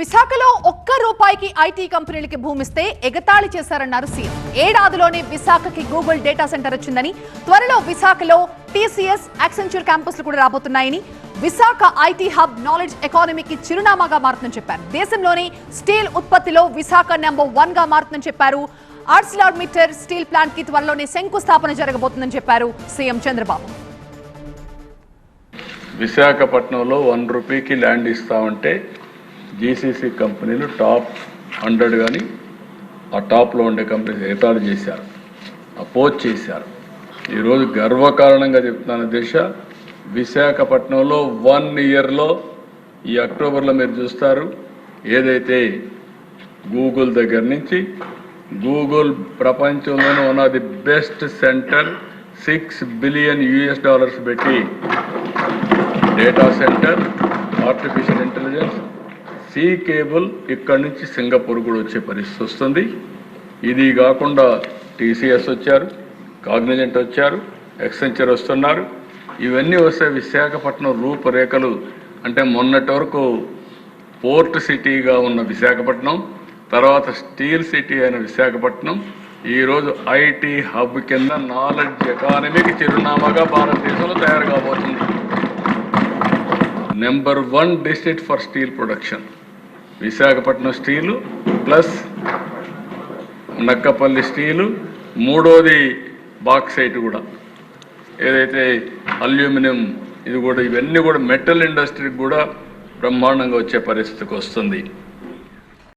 విశాఖలో ఒక్క రూపాయికి ఐటీ కంపెనీలకి భూమిస్తే ఎగతాళి చేశారన్నారు సీఎం. ఏడాదిలోనే విశాఖకి గూగుల్ డేటా సెంటర్ వచ్చిందని త్వరలో విశాఖలో టీసీఎస్ యాక్సెంచర్ క్యాంపస్లు కూడా రాబోతున్నాయని విశాఖ ఐటీ హబ్ నాలెడ్జ్ ఎకానమీకి చిరునామాగా మారుతుందని చెప్పారు. దేశంలోనే స్టీల్ ఉత్పత్తిలో విశాఖ నెంబర్ వన్గా మారుతుందని చెప్పారు. ఆర్సిలార్ మీటర్ స్టీల్ ప్లాంట్కి త్వరలోనే శంకుస్థాపన జరగబోతుందని చెప్పారు సీఎం చంద్రబాబు. విశాఖపట్నంలో వన్ రూపీకి ల్యాండ్ ఇస్తామంటే జీసీసీ కంపెనీలు టాప్ హండ్రెడ్ కానీ ఆ టాప్లో ఉండే కంపెనీస్ ఏర్పాటు చేశారు అపోజ్ చేశారు. ఈరోజు గర్వకారణంగా చెప్తున్నాను దిశ విశాఖపట్నంలో వన్ ఇయర్లో ఈ అక్టోబర్లో మీరు చూస్తారు ఏదైతే గూగుల్ దగ్గర నుంచి గూగుల్ ప్రపంచంలోనే one of the best center six billion US dollars పెట్టి data center artificial intelligence sea cable ఇక్కడి నుంచి సింగపూర్ కూడా వచ్చే పరిస్థితి వస్తుంది. ఇది కాకుండా టీసీఎస్ వచ్చారు కాగ్నిజెంట్ వచ్చారు ఎక్సెంచర్ వస్తున్నారు. ఇవన్నీ వస్తే విశాఖపట్నం రూపురేఖలు అంటే మొన్నటి వరకు పోర్ట్ సిటీగా ఉన్న విశాఖపట్నం తర్వాత స్టీల్ సిటీ అయిన విశాఖపట్నం ఈరోజు ఐటీ హబ్ కింద నాలెడ్జ్ ఎకానమీకి చిరునామాగా భారతదేశంలో తయారు కాబోతుంది. Number one district for steel production. Visakhapatnam steel plus Nakkapalli steel మూడోది బాక్సైట్ కూడా. ఏదైతే అల్యూమినియం ఇది కూడా ఇవన్నీ కూడా మెటల్ ఇండస్ట్రీకి కూడా బ్రహ్మాండంగా వచ్చే పరిస్థితికి వస్తుంది.